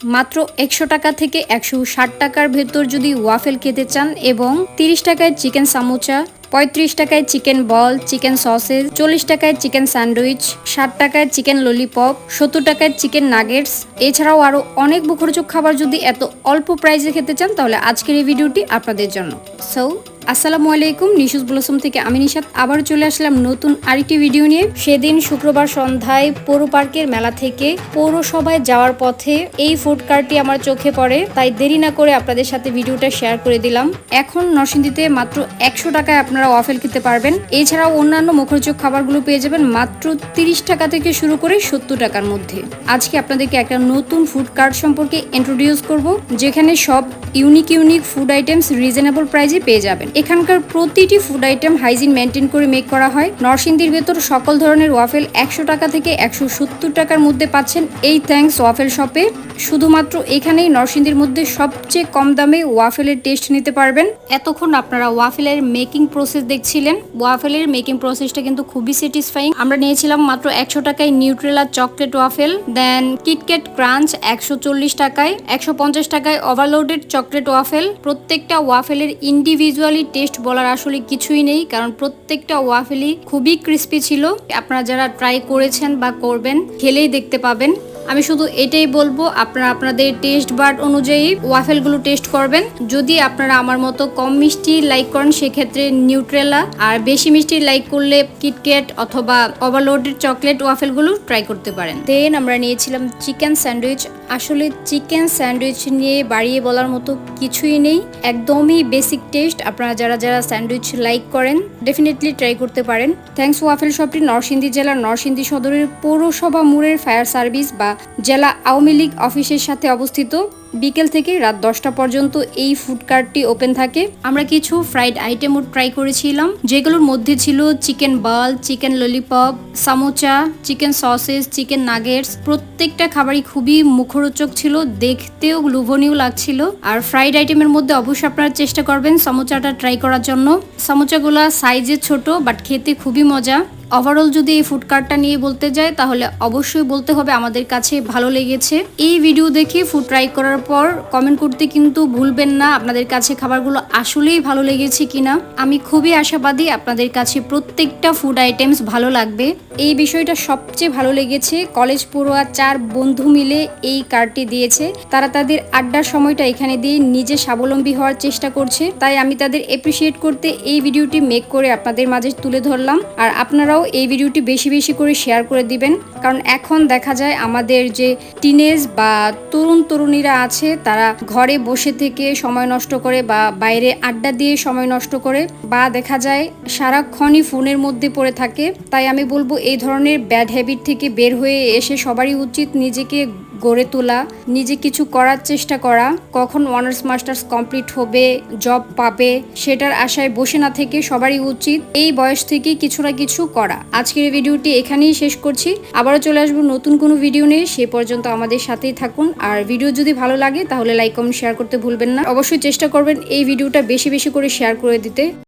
মাত্র একশো টাকা থেকে একশো ষাট টাকার ভেতর যদি ওয়াফেল খেতে চান এবং তিরিশ টাকায় চিকেন সামোচা পঁয়ত্রিশ টাকায় চিকেন বল চিকেন সসেজ চল্লিশ টাকায় চিকেন স্যান্ডউইচ ষাট টাকায় চিকেন ললিপপ সত্তর টাকায় চিকেন নাগেটস এছাড়াও আরও অনেক মুখরোচক খাবার যদি এত অল্প প্রাইসে খেতে চান তাহলে আজকের এই ভিডিওটি আপনাদের জন্য। সো আসসালামু আলাইকুম নিশুস ব্লসম থেকে আমি নিশাত। আবার চলে আসলাম নতুন আরেকটি ভিডিও নিয়ে। সেদিন শুক্রবার সন্ধ্যায় পৌর পার্কের মেলা থেকে পৌরসভায় যাওয়ার পথে এই ফুড কার্টটি আমার চোখে পড়ে, তাই দেরি না করে আপনাদের সাথে ভিডিওটা শেয়ার করে দিলাম। এখন নরসিংদীতে মাত্র একশো টাকায় আপনারা ওয়াফেল খেতে পারবেন। এছাড়াও অন্যান্য মুখরোচক খাবারগুলো পেয়ে যাবেন মাত্র তিরিশ টাকা থেকে শুরু করে সত্তর টাকার মধ্যে। আজকে আপনাদেরকে একটা নতুন ফুড কার্ট সম্পর্কে ইন্ট্রোডিউস করব, যেখানে সব unique unique food items reasonable প্রাইজে পেয়ে যাবেন। এখানকার প্রতিটি ফুড আইটেম হাইজিন মেনটেন করে মেক করা হয়। নরসিংদীর ভেতর সকল ধরনের ওয়াফেল একশো টাকা থেকে একশো সত্তর টাকার মধ্যে পাচ্ছেন এই থ্যাংকস ওয়াফেল শপে শুধুমাত্র এখানেই নরসিংদীর মধ্যে সবচেয়ে কম দামে ওয়াফেলের টেস্ট নিতে পারবেন। এতক্ষণ আপনারা ওয়াফেলের মেকিং প্রসেস দেখছিলেন। ওয়াফেলের মেকিং প্রসেসটা কিন্তু খুবই স্যাটিসফাইং আমরা নিয়েছিলাম মাত্র একশো টাকায় Nutella chocolate waffle then KitKat crunch একশো চল্লিশ টাকায়, একশো পঞ্চাশ টাকায় ওভারলোডেড চকলেট ওয়াফেল। প্রত্যেকটা ওয়াফেলের ইন্ডিভিজুয়ালি টেস্ট বলার আসলে কিছুই নেই, কারণ প্রত্যেকটা ওয়াফেলই খুবই ক্রিস্পি ছিল। আপনারা যারা ট্রাই করেছেন বা করবেন, খেলেই দেখতে পাবেন। আমি শুধু এটাই বলব, আপনারা আপনাদের টেস্ট বার্ড অনুযায়ী ওয়াফেলগুলো টেস্ট করবেন। যদি আপনারা আমার মতো কম মিষ্টি লাইক করেন, সেক্ষেত্রে নিউট্রেলা আর বেশি মিষ্টি লাইক করলে কিটক্যাট অথবা ওভারলোডেড চকলেট ওয়াফেলগুলো ট্রাই করতে পারেন। দেন আমরা নিয়েছিলাম চিকেন স্যান্ডউইচ আসলে চিকেন স্যান্ডউইচ নিয়ে বাড়িয়ে বলার মতো কিছুই নেই। একদমই বেসিক টেস্ট আপনারা যারা যারা স্যান্ডউইচ লাইক করেন ডেফিনেটলি ট্রাই করতে পারেন। থ্যাঙ্কস ওয়াফেল শপটি নরসিংদী জেলার নরসিংদী সদরের পৌরসভা মোড়ের ফায়ার সার্ভিস বা জেলা আওয়ামী লীগ অফিসের সাথে অবস্থিত। বিকেল থেকে রাত দশটা পর্যন্ত এই ফুড কার্টটি ওপেন থাকে। আমরা কিছু ফ্রাইড আইটেমও ট্রাই করেছিলাম। যেগুলোর মধ্যে ছিল chicken ball chicken lollipop samosa chicken sausage chicken nuggets প্রত্যেকটা খাবারই খুবই মুখরোচক ছিল, দেখতেও লোভনীয় লাগছিল। আর ফ্রাইড আইটেমের মধ্যে অবশ্যই আপনারা চেষ্টা করবেন, সমোচাটা ট্রাই করার জন্য। সমোচাগুলো সাইজে ছোট বাট খেতে খুবই মজা। ওভারঅল যদি এই ফুড কার্টটা নিয়ে বলতে যাই, তাহলে অবশ্যই বলতে হবে আমাদের কাছে ভালো লেগেছে। এই ভিডিও দেখে ফুড ট্রাই করার পর কমেন্ট করতে কিন্তু ভুলবেন না, আপনাদের কাছে খাবারগুলো আসলেই ভালো লেগেছে কিনা। আমি খুবই আশাবাদী আপনাদের কাছে প্রত্যেকটা ফুড আইটেমস ভালো লাগবে। এই বিষয়টা সবচেয়ে ভালো লেগেছে কলেজ পড়ুয়া চার বন্ধু মিলে এই কার্ডটি দিয়েছে। তারা তাদের আড্ডার সময়টা এখানে দিয়ে নিজে স্বাবলম্বী হওয়ার চেষ্টা করছে। তাই আমি তাদের এপ্রিসিয়েট করতে এই ভিডিওটি মেক করে আপনাদের মাঝে তুলে ধরলাম। আর আপনারাও এই ভিডিওটি বেশি বেশি করে শেয়ার করে দিবেন। কারণ এখন দেখা যায় আমাদের যে টিনেজ বা তরুণ তরুণীরা আছে, তারা ঘরে বসে থেকে সময় নষ্ট করে বা বাইরে আড্ডা দিয়ে সময় নষ্ট করে বা দেখা যায় সারাক্ষণই ফোনের মধ্যে পড়ে থাকে। তাই আমি বলব এই ধরনের ব্যাড হ্যাবিট থেকে বের হয়ে এসে সবারই উচিত নিজেকে গড়ে তোলা, নিজে কিছু করার চেষ্টা করা, কখন অনার্স মাস্টার্স কমপ্লিট হবে জব পাবে, সেটার আশায় বসে না থেকে সবারই উচিত এই বয়স থেকে কিছু না কিছু করা। আজকের ভিডিওটি এখানেই শেষ করছি। আবারও চলে আসব নতুন কোনো ভিডিও নিয়ে। সে পর্যন্ত আমাদের সাথেই থাকুন। আর ভিডিও যদি ভালো লাগে, তাহলে লাইক কমেন্ট শেয়ার করতে ভুলবেন না। অবশ্যই চেষ্টা করবেন এই ভিডিওটা বেশি বেশি করে শেয়ার করে দিতে।